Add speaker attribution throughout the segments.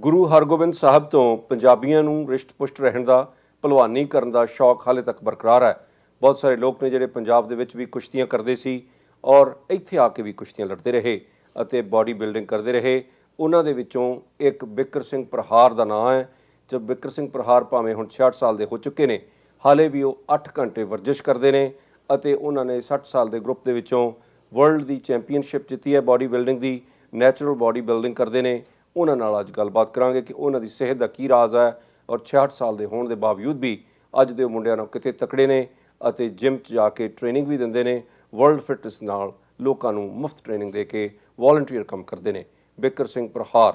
Speaker 1: ਗੁਰੂ ਹਰਗੋਬਿੰਦ ਸਾਹਿਬ ਤੋਂ ਪੰਜਾਬੀਆਂ ਨੂੰ ਰਿਸ਼ਟ-ਪੁਸ਼ਟ ਰਹਿਣ ਦਾ, ਭਲਵਾਨੀ ਕਰਨ ਦਾ ਸ਼ੌਕ ਹਾਲੇ ਤੱਕ ਬਰਕਰਾਰ ਹੈ। ਬਹੁਤ ਸਾਰੇ ਲੋਕ ਨੇ ਜਿਹੜੇ ਪੰਜਾਬ ਦੇ ਵਿੱਚ ਵੀ ਕੁਸ਼ਤੀਆਂ ਕਰਦੇ ਸੀ ਔਰ ਇੱਥੇ ਆ ਕੇ ਵੀ ਕੁਸ਼ਤੀਆਂ ਲੜਦੇ ਰਹੇ ਅਤੇ ਬਾਡੀ ਬਿਲਡਿੰਗ ਕਰਦੇ ਰਹੇ। ਉਹਨਾਂ ਦੇ ਵਿੱਚੋਂ ਇੱਕ ਬਿਕਰ ਸਿੰਘ ਪ੍ਰਹਾਰ ਦਾ ਨਾਮ ਹੈ। ਜਦ ਬਿਕਰ ਸਿੰਘ ਪ੍ਰਹਾਰ ਭਾਵੇਂ ਹੁਣ 66 ਸਾਲ ਦੇ ਹੋ ਚੁੱਕੇ ਨੇ, ਹਾਲੇ ਵੀ ਉਹ 8 ਘੰਟੇ ਵਰਜਿਸ਼ ਕਰਦੇ ਨੇ ਅਤੇ ਉਹਨਾਂ ਨੇ 60 ਸਾਲ ਦੇ ਗਰੁੱਪ ਦੇ ਵਿੱਚੋਂ ਵਰਲਡ ਦੀ ਚੈਂਪੀਅਨਸ਼ਿਪ ਜਿੱਤੀ ਹੈ ਬਾਡੀ ਬਿਲਡਿੰਗ ਦੀ। ਨੈਚੁਰਲ ਬਾਡੀ ਬਿਲਡਿੰਗ ਕਰਦੇ ਨੇ ਉਹਨਾਂ ਨਾਲ ਅੱਜ ਗੱਲਬਾਤ ਕਰਾਂਗੇ ਕਿ ਉਹਨਾਂ ਦੀ ਸਿਹਤ ਦਾ ਕੀ ਰਾਜ਼ ਹੈ ਔਰ 66 ਸਾਲ ਦੇ ਹੋਣ ਦੇ ਬਾਵਜੂਦ ਵੀ ਅੱਜ ਦੇ ਮੁੰਡਿਆਂ ਨੂੰ ਕਿਤੇ ਤਕੜੇ ਨੇ ਅਤੇ ਜਿਮ 'ਚ ਜਾ ਕੇ ਟ੍ਰੇਨਿੰਗ ਵੀ ਦਿੰਦੇ ਨੇ ਵਰਲਡ ਫਿਟਨੈਸ ਨਾਲ ਲੋਕਾਂ ਨੂੰ ਮੁਫਤ ਟ੍ਰੇਨਿੰਗ ਦੇ ਕੇ ਵਾਲੰਟੀਅਰ ਕੰਮ ਕਰਦੇ ਨੇ। ਬਿਕਰ ਸਿੰਘ ਪ੍ਰਹਾਰ।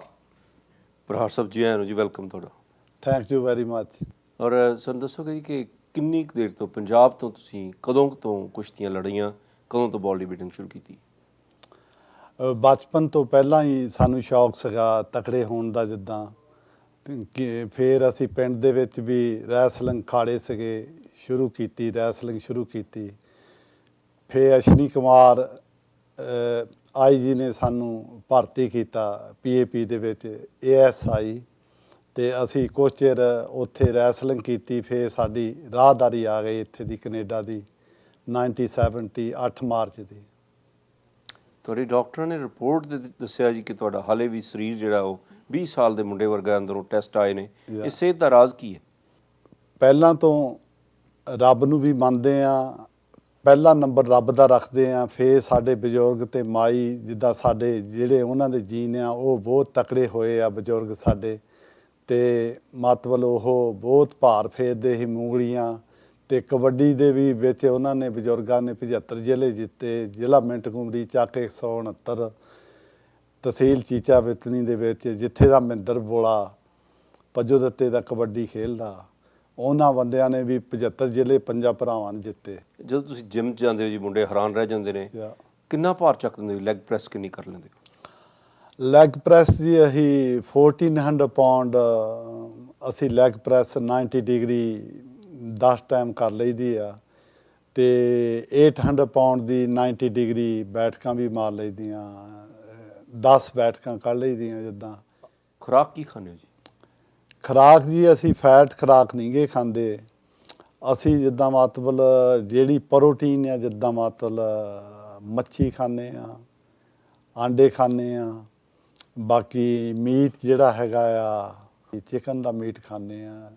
Speaker 1: ਪ੍ਰਹਾਰ ਸਾਹਿਬ ਜੀ ਆਇਆਂ ਨੂੰ ਜੀ ਵੈਲਕਮ ਤੁਹਾਡਾ।
Speaker 2: ਥੈਂਕ ਯੂ ਵੈਰੀ ਮੱਚ
Speaker 1: ਔਰ ਸਾਨੂੰ ਦੱਸੋਗੇ ਕਿ ਕਿੰਨੀ ਕੁ ਦੇਰ ਤੋਂ ਪੰਜਾਬ ਤੋਂ ਤੁਸੀਂ ਕਦੋਂ ਤੋਂ ਕੁਸ਼ਤੀਆਂ ਲੜੀਆਂ ਕਦੋਂ ਤੋਂ ਬਾਡੀ ਬਿਲਡਿੰਗ ਸ਼ੁਰੂ ਕੀਤੀ?
Speaker 2: ਬਚਪਨ ਤੋਂ ਪਹਿਲਾਂ ਹੀ ਸਾਨੂੰ ਸ਼ੌਕ ਸੀਗਾ ਤਕੜੇ ਹੋਣ ਦਾ ਜਿੱਦਾਂ। ਕਿ ਫਿਰ ਅਸੀਂ ਪਿੰਡ ਦੇ ਵਿੱਚ ਵੀ ਰੈਸਲਿੰਗ ਖਾੜੇ ਸੀਗੇ, ਸ਼ੁਰੂ ਕੀਤੀ, ਰੈਸਲਿੰਗ ਸ਼ੁਰੂ ਕੀਤੀ। ਫਿਰ ਅਸ਼ਨੀ ਕੁਮਾਰ ਆਈ ਜੀ ਨੇ ਸਾਨੂੰ ਭਰਤੀ ਕੀਤਾ ਪੀਏਪੀ ਦੇ ਵਿੱਚ ਏਐਸਆਈ ਤੇ ਅਸੀਂ ਕੁਛ ਚਿਰ ਉੱਥੇ ਰੈਸਲਿੰਗ ਕੀਤੀ, ਫਿਰ ਸਾਡੀ ਰਾਹਦਾਰੀ ਆ ਗਈ ਇੱਥੇ ਦੀ ਕੈਨੇਡਾ ਦੀ 1970 8 ਮਾਰਚ ਦੀ।
Speaker 1: ਤੁਹਾਡੇ ਡਾਕਟਰਾਂ ਨੇ ਰਿਪੋਰਟ ਦੇ ਦੱਸਿਆ ਜੀ ਕਿ ਤੁਹਾਡਾ ਹਾਲੇ ਵੀ ਸਰੀਰ ਜਿਹੜਾ ਉਹ 20 ਸਾਲ ਦੇ ਮੁੰਡੇ ਵਰਗਾ ਅੰਦਰੋਂ ਟੈਸਟ ਆਏ ਨੇ. ਇਸ ਸਿਹਤ ਦਾ ਰਾਜ਼ ਕੀ ਹੈ?
Speaker 2: ਪਹਿਲਾਂ ਤੋਂ ਰੱਬ ਨੂੰ ਵੀ ਮੰਨਦੇ ਆ ਪਹਿਲਾ ਨੰਬਰ ਰੱਬ ਦਾ ਰੱਖਦੇ ਆ ਫੇਰ ਸਾਡੇ ਬਜ਼ੁਰਗ ਤੇ ਮਾਈ ਜਿੱਦਾਂ ਸਾਡੇ ਜਿਹੜੇ ਉਹਨਾਂ ਦੇ ਜੀਨ ਆ ਉਹ ਬਹੁਤ ਤਕੜੇ ਹੋਏ ਆ ਬਜ਼ੁਰਗ ਸਾਡੇ ਤੇ ਮਤਲਬ ਉਹ ਬਹੁਤ ਭਾਰ ਫੇਰਦੇ ਸੀ ਮੂੰਗਲੀਆਂ। ਤੇ ਕਬੱਡੀ ਦੇ ਵੀ ਵਿੱਚ ਉਹਨਾਂ ਨੇ ਬਜ਼ੁਰਗਾਂ ਨੇ 75 ਜ਼ਿਲ੍ਹੇ ਜਿੱਤੇ ਜ਼ਿਲ੍ਹਾ ਮਿੰਟ ਕੁਮਰੀ ਚੱਕ 169 ਤਹਿਸੀਲ ਚੀਚਾ ਵਿਤਨੀ ਦੇ ਵਿੱਚ ਜਿੱਥੇ ਦਾ ਮਿੰਦਰ ਬੋਲਾ ਪੱਜੋ ਦਿੱਤੇ ਦਾ ਕਬੱਡੀ ਖੇਲਦਾ। ਉਹਨਾਂ ਬੰਦਿਆਂ ਨੇ ਵੀ 75 ਜ਼ਿਲ੍ਹੇ ਪੰਜਾਬ ਭਰਾਵਾਂ ਨੇ ਜਿੱਤੇ।
Speaker 1: ਜਦੋਂ ਤੁਸੀਂ ਜਿਮ 'ਚ ਜਾਂਦੇ ਹੋ ਜੀ ਮੁੰਡੇ ਹੈਰਾਨ ਰਹਿ ਜਾਂਦੇ ਨੇ ਕਿੰਨਾ ਭਾਰ ਚੱਕ ਦਿੰਦੇ ਹੋ ਲੈਗ ਪ੍ਰੈਸ ਕਿੰਨੀ ਕਰ ਲੈਂਦੇ ਹੋ?
Speaker 2: ਲੈਗ ਪ੍ਰੈਸ ਜੀ ਅਸੀਂ 1400 ਪਾਉਂਡ ਅਸੀਂ ਲੈਗ ਪ੍ਰੈਸ 90 ਡਿਗਰੀ 10 ਟਾਈਮ ਕਰ ਲਈਦੀ ਆ ਤੇ 800 ਪਾਉਂਡ ਦੀ 90 ਡਿਗਰੀ ਬੈਠਕਾਂ ਵੀ ਮਾਰ ਲਈਦੀਆਂ 10 ਬੈਠਕਾਂ ਕਰ ਲਈਦੀਆਂ ਜਿੱਦਾਂ।
Speaker 1: ਖੁਰਾਕ ਕੀ ਖਾਂਦੇ ਹੋ ਜੀ?
Speaker 2: ਖਰਾਕ ਜੀ ਅਸੀਂ ਫੈਟ ਖਰਾਕ ਨਹੀਂ ਗੇ ਖਾਂਦੇ। ਅਸੀਂ ਜਿੱਦਾਂ ਮਤਲਬ ਜਿਹੜੀ ਪ੍ਰੋਟੀਨ ਆ ਜਿੱਦਾਂ ਮਤਲਬ ਮੱਛੀ ਖਾਂਦੇ ਆ ਆਂਡੇ ਖਾਂਦੇ ਆ ਬਾਕੀ ਮੀਟ ਜਿਹੜਾ ਹੈਗਾ ਆ ਚਿਕਨ ਦਾ ਮੀਟ ਖਾਂਦੇ ਆ।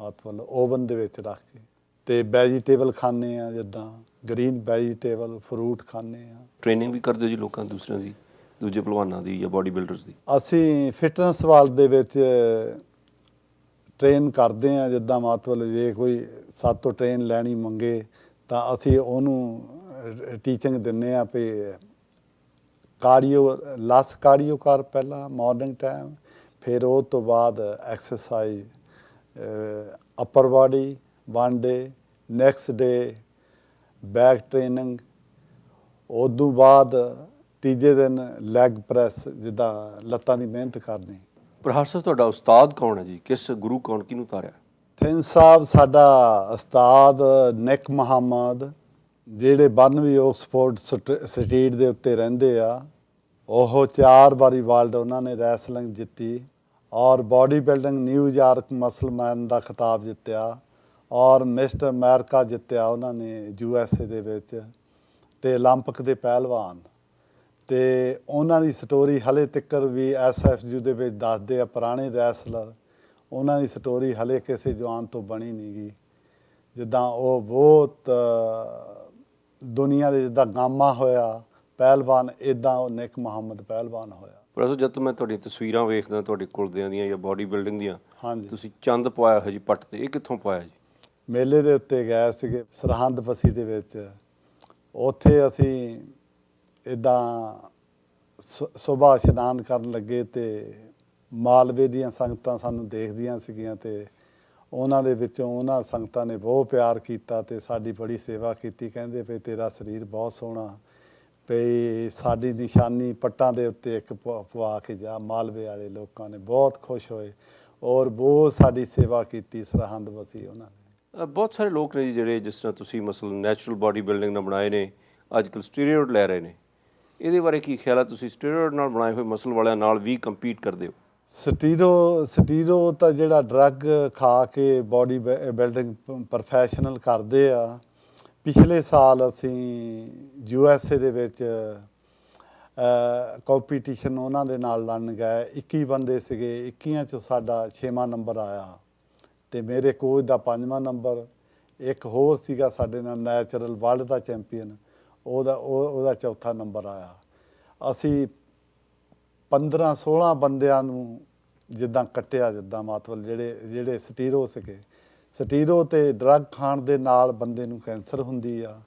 Speaker 2: ਮਤਲਬ ਓਵਨ ਦੇ ਵਿੱਚ ਰੱਖ ਕੇ। ਤੇ ਵੈਜੀਟੇਬਲ ਖਾਂਦੇ ਆ ਜਿੱਦਾਂ ਗ੍ਰੀਨ ਵੈਜੀਟੇਬਲ ਫਰੂਟ ਖਾਂਦੇ ਆ।
Speaker 1: ਟ੍ਰੇਨਿੰਗ ਵੀ ਕਰਦੇ ਹੋ ਜੀ ਲੋਕਾਂ ਦੂਸਰਿਆਂ ਦੀ ਦੂਜੇ ਪਹਿਲਵਾਨਾਂ ਦੀ ਜਾਂ ਬਾਡੀ ਬਿਲਡਰਸ ਦੀ?
Speaker 2: ਅਸੀਂ ਫਿਟਨੈਸ ਵਾਲ ਦੇ ਵਿੱਚ ਟ੍ਰੇਨ ਕਰਦੇ ਆ ਜਿੱਦਾਂ ਮਤਲਬ ਜੇ ਕੋਈ ਸਾਡੇ ਤੋਂ ਟ੍ਰੇਨ ਲੈਣੀ ਮੰਗੇ ਤਾਂ ਅਸੀਂ ਉਹਨੂੰ ਟੀਚਿੰਗ ਦਿੰਨੇ ਆ ਵੀ ਕਾਰਡੀਓ ਲਸ ਕਾਰਡੀਓ ਕਰ ਪਹਿਲਾਂ ਮਾਰਨਿੰਗ ਟਾਈਮ ਫਿਰ ਉਹ ਤੋਂ ਬਾਅਦ exercise upper body one day next day back training ਉਦੋਂ ਬਾਅਦ ਤੀਜੇ ਦਿਨ ਲੈਗ ਪ੍ਰੈਸ ਜਿੱਦਾਂ ਲੱਤਾਂ ਦੀ ਮਿਹਨਤ ਕਰਨੀ।
Speaker 1: ਪ੍ਰਹਾਰ ਸਾਹਿਬ ਤੁਹਾਡਾ ਉਸਤਾਦ ਕੌਣ ਹੈ ਜੀ? ਕਿਸ ਗੁਰੂ ਕੌਣ ਕਿਹਨੂੰ ਉਤਾਰਿਆ?
Speaker 2: ਥਿੰਨ ਸਾਹਿਬ ਸਾਡਾ ਉਸਤਾਦ ਨਿਕ ਮੁਹੰਮਦ ਜਿਹੜੇ 92 ਆਕਸਫੋਰਡ ਸਟ- ਸਟਰੀਟ ਦੇ ਉੱਤੇ ਰਹਿੰਦੇ ਆ ਉਹ ਚਾਰ ਵਾਰੀ ਵਰਲਡ ਉਹਨਾਂ ਨੇ ਰੈਸਲਿੰਗ ਜਿੱਤੀ। ਔਰ ਬਾਡੀ ਬਿਲਡਿੰਗ ਨਿਊਯਾਰਕ ਮਸਲਮੈਨ ਦਾ ਖਿਤਾਬ ਜਿੱਤਿਆ ਔਰ ਮਿਸਟਰ ਅਮਰੀਕਾ ਜਿੱਤਿਆ ਉਹਨਾਂ ਨੇ ਯੂ ਐਸ ਏ ਦੇ ਵਿੱਚ ਤੇ 올림픽 ਦੇ ਪਹਿਲਵਾਨ ਤੇ ਉਹਨਾਂ ਦੀ ਸਟੋਰੀ ਹਲੇ ਤੱਕਰ ਵੀ ਐਸਐਫਯੂ ਦੇ ਵਿੱਚ ਦੱਸਦੇ ਆ ਪੁਰਾਣੇ ਰੈਸਲਰ ਉਹਨਾਂ ਦੀ ਸਟੋਰੀ ਹਲੇ ਕਿਸੇ ਜਵਾਨ ਤੋਂ ਬਣੀ ਨਹੀਂ ਗਈ ਜਿੱਦਾਂ ਉਹ ਬਹੁਤ ਅ, ਦੁਨੀਆ ਦੇ ਜਿੱਦਾਂ ਗਾਮਾ ਹੋਇਆ ਪਹਿਲਵਾਨ ਇਦਾਂ ਉਹ ਨਿਕ ਮੁਹੰਮਦ ਪਹਿਲਵਾਨ ਹੋਇਆ
Speaker 1: ਪ੍ਰੋਫੈਸਰ ਜਦ ਤੋਂ ਮੈਂ ਤੁਹਾਡੀਆਂ ਤਸਵੀਰਾਂ ਵੇਖਦਾ ਤੁਹਾਡੇ ਕੁਲਦਿਆਂ ਦੀਆਂ ਜਾਂ ਬਾਡੀ ਬਿਲਡਿੰਗ ਦੀਆਂ
Speaker 2: ਹਾਂਜੀ।
Speaker 1: ਤੁਸੀਂ ਚੰਦ ਪਾਇਆ ਹੈ ਜੀ ਪੱਟ ਤੇ ਇਹ ਕਿੱਥੋਂ ਪਾਇਆ ਜੀ?
Speaker 2: ਮੇਲੇ ਦੇ ਉੱਤੇ ਗਏ ਸੀਗੇ ਸਰਹੰਦ ਬਸੀ ਦੇ ਵਿੱਚ। ਉੱਥੇ ਅਸੀਂ ਇਦਾਂ ਸਵੇਰ ਇਸ਼ਨਾਨ ਕਰਨ ਲੱਗੇ ਤੇ ਮਾਲਵੇ ਦੀਆਂ ਸੰਗਤਾਂ ਸਾਨੂੰ ਦੇਖਦੀਆਂ ਸੀਗੀਆਂ ਤੇ ਉਹਨਾਂ ਦੇ ਵਿੱਚੋਂ ਉਹਨਾਂ ਸੰਗਤਾਂ ਨੇ ਬਹੁਤ ਪਿਆਰ ਕੀਤਾ ਤੇ ਸਾਡੀ ਬੜੀ ਸੇਵਾ ਕੀਤੀ। ਕਹਿੰਦੇ ਵੀ ਤੇਰਾ ਸਰੀਰ ਬਹੁਤ ਸੋਹਣਾ ਵੀ ਸਾਡੀ ਨਿਸ਼ਾਨੀ ਪੱਟਾਂ ਦੇ ਉੱਤੇ ਇੱਕ ਪ- ਪਵਾ ਕੇ ਜਾ ਮਾਲਵੇ ਵਾਲੇ ਲੋਕਾਂ ਨੇ ਬਹੁਤ ਖੁਸ਼ ਹੋਏ ਔਰ ਬਹੁਤ ਸਾਡੀ ਸੇਵਾ ਕੀਤੀ ਸਰਹੰਦ ਵਸੀ ਉਹਨਾਂ ਨੇ।
Speaker 1: ਬਹੁਤ ਸਾਰੇ ਲੋਕ ਨੇ ਜਿਹੜੇ ਜਿਸ ਤਰ੍ਹਾਂ ਤੁਸੀਂ ਮਸਲ ਨੈਚੁਰਲ ਬਾਡੀ ਬਿਲਡਿੰਗ ਨਾਲ ਬਣਾਏ ਨੇ ਅੱਜ ਕੱਲ੍ਹ ਸਟੀਰੀਓਇਡ ਲੈ ਰਹੇ ਨੇ। ਇਹਦੇ ਬਾਰੇ ਕੀ ਖਿਆਲ ਹੈ ਤੁਸੀਂ? ਸਟੀਰੀਓਇਡ ਨਾਲ ਬਣਾਏ ਹੋਏ ਮਸਲ ਵਾਲਿਆਂ ਨਾਲ ਵੀ ਕੰਪੀਟ ਕਰਦੇ ਹੋ?
Speaker 2: ਸਟੀਰੋ ਸਟੀਰੋ ਤਾਂ ਜਿਹੜਾ ਡਰੱਗ ਖਾ ਕੇ ਬਾਡੀ ਬਿਲਡਿੰਗ ਪ੍ਰੋਫੈਸ਼ਨਲ ਕਰਦੇ ਆ ਪਿਛਲੇ ਸਾਲ ਅਸੀਂ ਯੂ ਐਸ ਏ ਦੇ ਵਿੱਚ ਕੰਪੀਟੀਸ਼ਨ ਉਹਨਾਂ ਦੇ ਨਾਲ ਲੜਨ ਗਏ। 21 ਬੰਦੇ ਸੀਗੇ 21 ਚੋਂ ਸਾਡਾ 6ਵਾਂ ਨੰਬਰ ਆਇਆ। ਤੇ ਮੇਰੇ ਕੋਚ ਦਾ 5ਵਾਂ ਨੰਬਰ ਇੱਕ ਹੋਰ ਸੀਗਾ ਸਾਡੇ ਨਾਲ ਨੈਚੁਰਲ ਵਰਲਡ ਦਾ ਚੈਂਪੀਅਨ ਉਹਦਾ, ਉਹ- ਉਹਦਾ ਚੌਥਾ ਨੰਬਰ ਆਇਆ। ਅਸੀਂ 15 16 ਬੰਦਿਆਂ ਨੂੰ ਜਿੱਦਾਂ ਕੱਟਿਆ, ਜਿੱਦਾਂ ਮਾਤਵਲ ਜਿਹੜੇ ਜਿਹੜੇ ਸਟੀਰੋ ਸੀਗੇ ਸਟੀਰੋ ਤੇ ਡਰੱਗ ਖਾਣ ਦੇ ਨਾਲ ਬੰਦੇ ਨੂੰ ਕੈਂਸਰ ਹੁੰਦੀ ਆ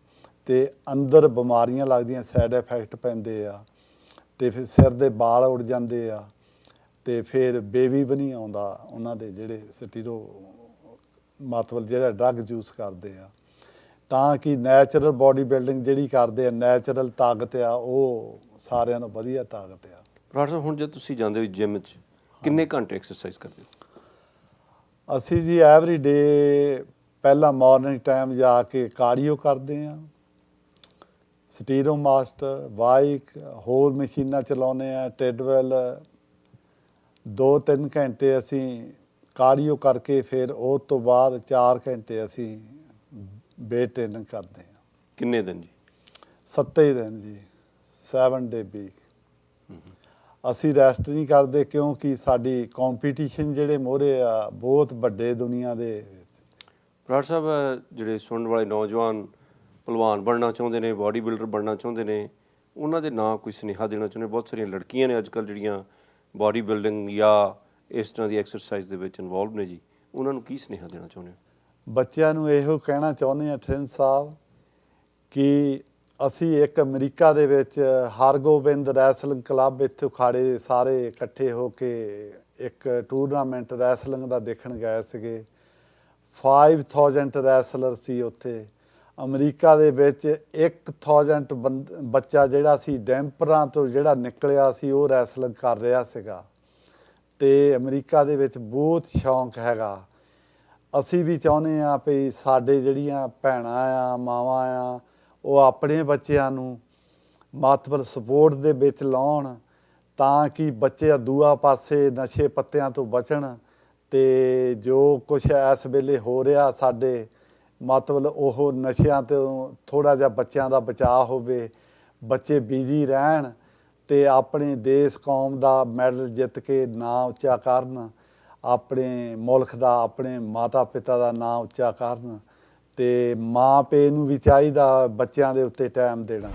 Speaker 2: ਤੇ ਅੰਦਰ ਬਿਮਾਰੀਆਂ ਲੱਗਦੀਆਂ ਸਾਈਡ ਇਫੈਕਟ ਪੈਂਦੇ ਆ ਤੇ ਫਿਰ ਸਿਰ ਦੇ ਵਾਲ ਉੱਡ ਜਾਂਦੇ ਆ ਤੇ ਫਿਰ ਬੇਬੀ ਵੀ ਨਹੀਂ ਆਉਂਦਾ ਉਹਨਾਂ ਦੇ ਜਿਹੜੇ ਸਟੀਰੋ ਮਤਲਬ ਜਿਹੜਾ ਡਰੱਗ ਯੂਜ਼ ਕਰਦੇ ਆ। ਤਾਂ ਕਿ ਨੈਚੁਰਲ ਬਾਡੀ ਬਿਲਡਿੰਗ ਜਿਹੜੀ ਕਰਦੇ ਆ ਨੈਚੁਰਲ ਤਾਕਤ ਆ ਉਹ ਸਾਰਿਆਂ ਨੂੰ ਵਧੀਆ ਤਾਕਤ ਆ।
Speaker 1: ਬਰਾੜ ਸਾਹਿਬ ਹੁਣ ਜੇ ਤੁਸੀਂ ਜਾਂਦੇ ਹੋ ਜਿਮ 'ਚ ਕਿੰਨੇ ਘੰਟੇ ਐਕਸਰਸਾਈਜ਼ ਕਰਦੇ ਹੋ?
Speaker 2: ਅਸੀਂ ਜੀ ਐਵਰੀ ਡੇ ਪਹਿਲਾਂ ਮਾਰਨਿੰਗ ਟਾਈਮ ਜਾ ਕੇ ਕਾਰਡੀਓ ਕਰਦੇ ਆ ਸਟੀਰੋ ਮਾਸਟਰ ਬਾਈਕ ਹੋਰ ਮਸ਼ੀਨਾਂ ਚਲਾਉਂਦੇ ਆ ਟ੍ਰੈਡਮਿਲ 2-3 ਘੰਟੇ ਅਸੀਂ ਕਾਰਡੀਓ ਕਰਕੇ ਫਿਰ ਉਹ ਤੋਂ ਬਾਅਦ 4 ਘੰਟੇ ਅਸੀਂ ਵੇਟ ਟ੍ਰੇਨਿੰਗ ਕਰਦੇ ਆ
Speaker 1: ਕਿੰਨੇ ਦਿਨ ਜੀ?
Speaker 2: ਸੱਤੇ ਹੀ ਦਿਨ ਜੀ 7 ਡੇ ਵੀਕ ਅਸੀਂ ਰੈਸਟ ਨਹੀਂ ਕਰਦੇ ਕਿਉਂਕਿ ਸਾਡੀ ਕੰਪੀਟੀਸ਼ਨ ਜਿਹੜੇ ਮੋਹਰੇ ਆ ਬਹੁਤ ਵੱਡੇ ਦੁਨੀਆ ਦੇ
Speaker 1: ਬਰਾੜ ਸਾਹਿਬ ਜਿਹੜੇ ਸੁਣਨ ਵਾਲੇ ਨੌਜਵਾਨ ਪਹਿਲਵਾਨ ਬਣਨਾ ਚਾਹੁੰਦੇ ਨੇ ਬਾਡੀ ਬਿਲਡਰ ਬਣਨਾ ਚਾਹੁੰਦੇ ਨੇ ਉਹਨਾਂ ਦੇ ਨਾਂ ਕੋਈ ਸੁਨੇਹਾ ਦੇਣਾ ਚਾਹੁੰਦੇ ਬਹੁਤ ਸਾਰੀਆਂ ਲੜਕੀਆਂ ਨੇ ਅੱਜਕੱਲ ਜਿਹੜੀਆਂ ਬਾਡੀ ਬਿਲਡਿੰਗ ਜਾਂ ਇਸ ਤਰ੍ਹਾਂ ਦੀ ਐਕਸਰਸਾਈਜ਼ ਦੇ ਵਿੱਚ ਇਨਵੋਲਵ ਨੇ ਜੀ। ਉਹਨਾਂ ਨੂੰ ਕੀ ਸੁਨੇਹਾ ਦੇਣਾ ਚਾਹੁੰਦੇ ਹੋ?
Speaker 2: ਬੱਚਿਆਂ ਨੂੰ ਇਹੋ ਕਹਿਣਾ ਚਾਹੁੰਦੇ ਆ ਠਿੰਨ ਸਾਹਿਬ ਕਿ ਅਸੀਂ ਇੱਕ ਅਮਰੀਕਾ ਦੇ ਵਿੱਚ ਹਾਰਗੋਬਿੰਦ ਰੈਸਲਿੰਗ ਕਲੱਬ ਇੱਥੇ ਉਖਾੜੇ ਸਾਰੇ ਇਕੱਠੇ ਹੋ ਕੇ ਇੱਕ ਟੂਰਨਾਮੈਂਟ ਰੈਸਲਿੰਗ ਦਾ ਦੇਖਣ ਗਏ ਸੀਗੇ। 5000 ਰੈਸਲਰ ਸੀ ਉੱਥੇ। ਅਮਰੀਕਾ ਦੇ ਵਿੱਚ 1000 ਬੰਦ- ਬੱਚਾ ਜਿਹੜਾ ਸੀ, ਡੈਂਪਰਾਂ ਤੋਂ ਜਿਹੜਾ ਨਿਕਲਿਆ ਸੀ, ਉਹ ਰੈਸਲਿੰਗ ਕਰ ਰਿਹਾ ਸੀਗਾ। ਤੇ ਅਮਰੀਕਾ ਦੇ ਵਿੱਚ ਬਹੁਤ ਸ਼ੌਂਕ ਹੈਗਾ। ਅਸੀਂ ਵੀ ਚਾਹੁੰਦੇ ਆ ਵੀ ਸਾਡੇ ਜਿਹੜੀਆਂ ਭੈਣਾਂ ਆ, ਮਾਵਾਂ ਆ ਉਹ ਆਪਣੇ ਬੱਚਿਆਂ ਨੂੰ ਮਹੱਤਵਪੂਰਨ ਸਪੋਰਟ ਦੇ ਵਿੱਚ ਲਾਉਣ ਤਾਂ ਕਿ ਬੱਚੇ ਦੂਆ ਪਾਸੇ ਨਸ਼ੇ ਪੱਤਿਆਂ ਤੋਂ ਬਚਣ ਤੇ ਜੋ ਕੁਝ ਇਸ ਵੇਲੇ ਹੋ ਰਿਹਾ ਸਾਡੇ ਮਤਲਬ ਉਹ ਨਸ਼ਿਆਂ ਤੋਂ ਥੋੜਾ ਜਿਹਾ ਬੱਚਿਆਂ ਦਾ ਬਚਾਅ ਹੋਵੇ, ਬੱਚੇ ਬਿਜ਼ੀ ਰਹਿਣ ਤੇ ਆਪਣੇ ਦੇਸ਼ ਕੌਮ ਦਾ ਮੈਡਲ ਜਿੱਤ ਕੇ ਨਾਂ ਉੱਚਾ ਕਰਨ, ਆਪਣੇ ਮੁਲਕ ਦਾ, ਆਪਣੇ ਮਾਤਾ ਪਿਤਾ ਦਾ ਨਾਂ ਉੱਚਾ ਕਰਨ ਤੇ ਮਾਂ ਪੇ ਨੂੰ ਵੀ ਚਾਹੀਦਾ ਬੱਚਿਆਂ ਦੇ ਉੱਤੇ ਟਾਈਮ ਦੇਣਾ।